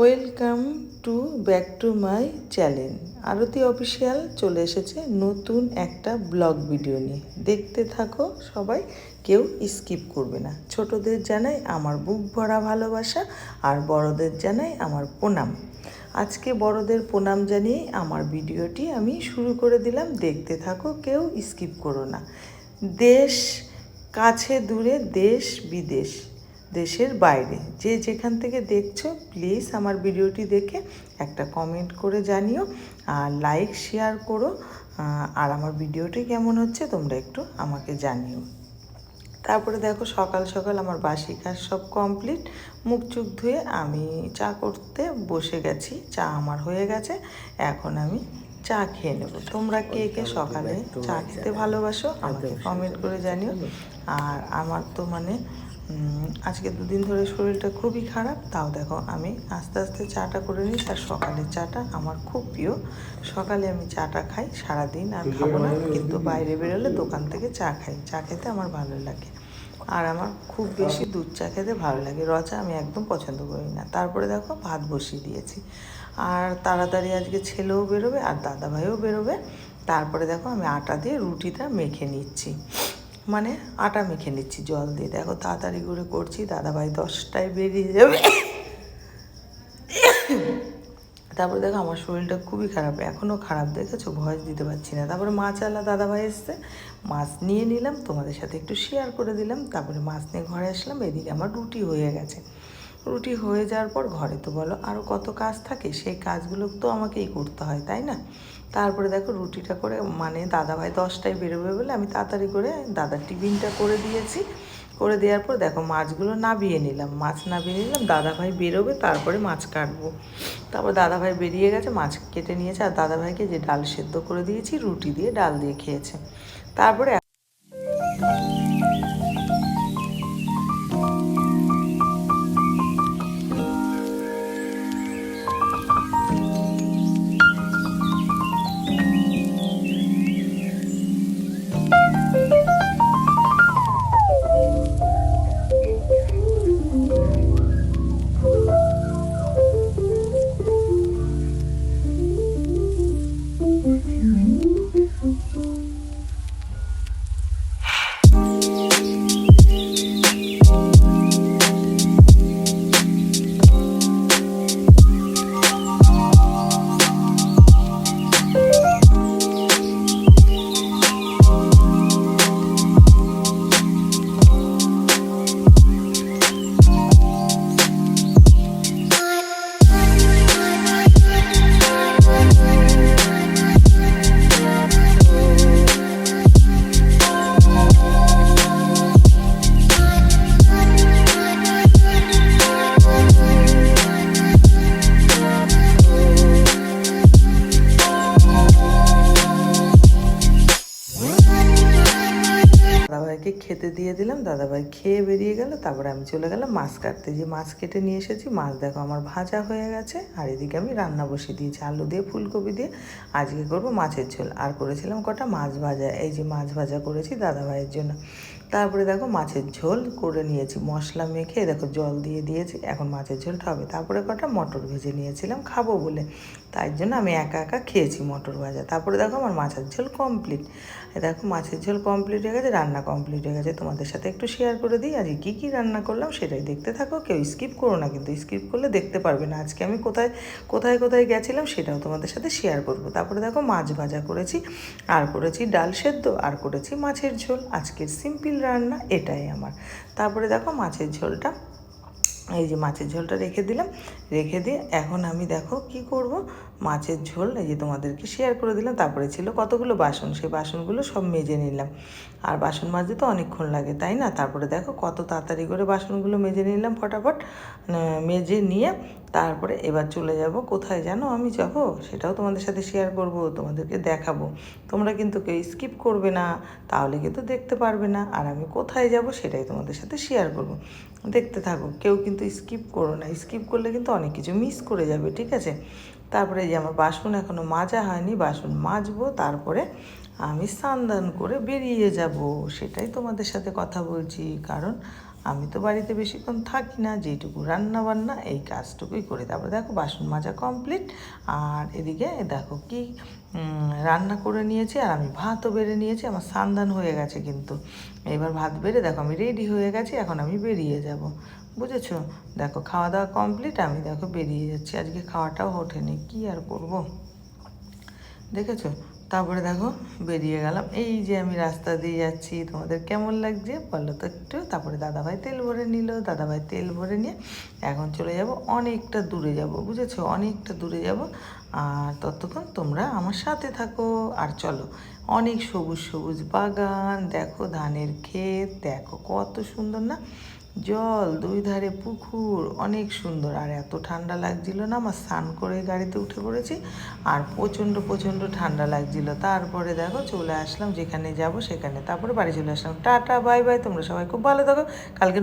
Welcome to back to my channel. Aarti official চলে এসেছে নতুন একটা ব্লগ ভিডিও নিয়ে। দেখতে থাকো সবাই, কেউ স্কিপ করবে না। ছোটদের জানাই আমার বুক ভরা ভালোবাসা আর বড়দের জানাই আমার প্রণাম। আজকে বড়দের প্রণাম জানিয়ে আমার ভিডিওটি আমি শুরু করে দিলাম। দেখতে থাকো, কেউ স্কিপ করো না। দেশ কাছে দূরে, দেশ বিদেশ। দেশের বাইরে। যে যেখান থেকে দেখছ প্লিজ আমার ভিডিওটি দেখে একটা কমেন্ট করে জানিও আর লাইক শেয়ার করো আর আমার ভিডিওটি কেমন হচ্ছে তোমরা একটু আমাকে জানিও। তারপরে দেখো, সকাল সকাল আমার বাসি কাজ সব কমপ্লিট মুখ চুখ ধুয়ে আমি চা করতে বসে গেছি। চা আমার হয়ে গেছে, এখন আমি চা খেয়ে নেব। তোমরা কে কে সকালে চা খেতে ভালোবাসো আমাকে কমেন্ট করে জানিও। আর আমার তো মানে আজকে দুদিন ধরে শরীরটা খুবই খারাপ তাও দেখো আমি আস্তে আস্তে চাটা করে নিই আর সকালের চাটা আমার খুব প্রিয়। সকালে আমি চাটা খাই সারাদিন আর খাব না কিন্তু বাইরে বেরোলে দোকান থেকে চা খাই চা খেতে আমার ভালো লাগে। আর আমার খুব বেশি দুধ চা খেতে ভালো লাগে রচা আমি একদম পছন্দ করি না। তারপরে দেখো ভাত বসিয়ে দিয়েছি। আর তাড়াতাড়ি আজকে ছেলেও বেরোবে আর দাদাভাইও বেরোবে। তারপরে দেখো আমি আটা দিয়ে রুটিটা মেখে নিচ্ছি। মানে আটা মেখে নিচ্ছি, জল দিয়ে। দেখো তাড়াতাড়ি করে করছি, দাদাভাই দশটায় বেরিয়ে যাবে। তারপরে দেখো আমার শরীরটা খুবই খারাপ এখনও খারাপ, দেখেছ? ভয়েস দিতে পারছি না। তারপরে মাছ আলা দাদাভাই এসছে, মাছ নিয়ে নিলাম, তোমাদের সাথে একটু শেয়ার করে দিলাম। তারপরে মাছ নিয়ে ঘরে আসলাম, এদিকে আমার রুটি হয়ে গেছে। রুটি হয়ে যাওয়ার পর ঘরে তো বলো আরও কত কাজ থাকে, সেই কাজগুলো তো আমাকেই করতে হয়, তাই না? তারপরে দেখো রুটিটা করে মানে দাদাভাই দশটায় বেরোবে বলে আমি তাড়াতাড়ি করে দাদার টিফিনটা করে দিয়েছি। করে দেওয়ার পর দেখো মাছগুলো নাবিয়ে নিলাম, মাছ নাবিয়ে নিলাম, দাদাভাই বেরোবে, তারপরে মাছ কাটবো। তারপর দাদাভাই বেরিয়ে গেছে, মাছ কেটে নিয়েছে, আর দাদাভাইকে যে ডাল সেদ্ধ করে দিয়েছি, রুটি দিয়ে ডাল দিয়ে খেয়েছে। তারপরে দাদাভাইকে খেতে দিয়ে দিলাম, দাদাভাই খেয়ে বেরিয়ে গেল, তারপরে আমি চলে গেলাম মাছ কাটতে। যে মাছ কেটে নিয়ে এসেছি, মাছ দেখো আমার ভাজা হয়ে গেছে, আর এদিকে আমি রান্না বসিয়ে দিয়েছি, আলু দিয়ে, ফুলকপি দিয়ে, আজকে করব মাছের ঝোল। আর করেছিলাম কটা? মাছ ভাজা, এই যে মাছ ভাজা করেছি দাদাভাইয়ের জন্য। তারপরে দেখো মাছের ঝোল করে নিয়েছি, মশলা মেখে, দেখো জল দিয়ে দিয়েছি, এখন মাছের ঝোলটা হবে। তারপরে কটা? মটর ভেজে নিয়েছিলাম, খাব বলে। তাই জন্য আমি একা একা খেয়েছি মটর ভাজা। তারপরে দেখো আমার মাছের ঝোল কমপ্লিট দেখো মাছের ঝোল কমপ্লিট হয়ে গেছে, রান্না কমপ্লিট হয়ে গেছে। তোমাদের সাথে একটু শেয়ার করে দিই, আজকে কী কী রান্না করলাম সেটাই দেখতে থাকো। কেউ স্কিপ করো না কিন্তু স্কিপ করলে দেখতে পারবে না। আজকে আমি কোথায় কোথায় কোথায় গেছিলাম সেটাও তোমাদের সাথে শেয়ার করব। তারপরে দেখো মাছ ভাজা করেছি, আর করেছি ডাল সেদ্ধ, আর করেছি মাছের ঝোল। আজকের সিম্পল রান্না এটাই আমার। তারপরে দেখো মাছের ঝোলটা এই যে মাছের ঝোলটা রেখে দিলাম। রেখে দিয়ে এখন আমি দেখো কি করব? মাছের ঝোল এই যে তোমাদেরকে শেয়ার করে দিলাম। তারপরে ছিল কতগুলো বাসন? সেই বাসনগুলো সব মেজে নিলাম। আর বাসন মাজতে তো অনেকক্ষণ লাগে, তাই না? তারপরে দেখো কত তাড়াতাড়ি করে বাসনগুলো মেজে নিলাম ফটাফট। মেজে নিয়ে তারপরে এবার চলে যাব। কোথায় জানো আমি যাব? সেটাও তোমাদের সাথে শেয়ার করব, তোমাদেরকে দেখাবো। তোমরা কিন্তু কেউ স্কিপ করবে না, তাহলে কিন্তু দেখতে পারবে না। আর আমি কোথায় যাব সেটাই তোমাদের সাথে শেয়ার করব। দেখতে থাকো, কেউ কিন্তু স্কিপ করো না স্কিপ করলে কিন্তু অনেক কিছু মিস করে যাবে, ঠিক আছে? তারপরে যে আমার বাসন এখনও মাজা হয়নি, বাসন মাজবো, তারপরে আমি স্নান দান করে বেরিয়ে যাব, সেটাই তোমাদের সাথে কথা বলছি, কারণ আমি তো বাড়িতে বেশিক্ষণ থাকি না যেটুকু রান্না বান্না এই কাজটুকুই করি। তারপরে দেখো বাসন মাজা কমপ্লিট। আর এদিকে দেখো কি রান্না করে নিয়েছি আর আমি ভাতও বেড়ে নিয়েছি। আমার সান্দান হয়ে গেছে কিন্তু। এবার ভাত বেড়ে দেখো আমি রেডি হয়ে গেছি, এখন আমি বেরিয়ে যাব। বুঝেছ? দেখো খাওয়া দাওয়া কমপ্লিট, আমি দেখো বেরিয়ে যাচ্ছি। আজকে খাওয়াটাও ওঠেনি, কি আর করব? দেখেছ? তারপরে দেখো বেরিয়ে গেলাম। এই যে আমি রাস্তা দিয়ে যাচ্ছি, তোমাদের কেমন লাগছে বলল তো একটু। তারপরে দাদাভাই তেল ভরে নিল, দাদাভাই তেল ভরে নিয়ে এখন চলে যাব অনেকটা দূরে যাব, বুঝেছ? অনেকটা দূরে যাব। আর ততক্ষণ তোমরা আমার সাথে থাকো। আর চলো, অনেক সবুজ সবুজ বাগান, দেখো ধানের ক্ষেত, দেখো কত সুন্দর না? জল, দুই ধারে পুকুর, অনেক সুন্দর। আর এত ঠান্ডা লাগছিল না আমার স্নান করে গাড়িতে উঠে পড়েছি, আর প্রচণ্ড প্রচণ্ড ঠান্ডা লাগছিল। তারপরে দেখো চলে আসলাম, যেখানে যাব সেখানে। তারপরে বাড়ি চলে আসলাম। টাটা, বাই বাই, তোমরা সবাই খুব ভালো থাকো। কালকে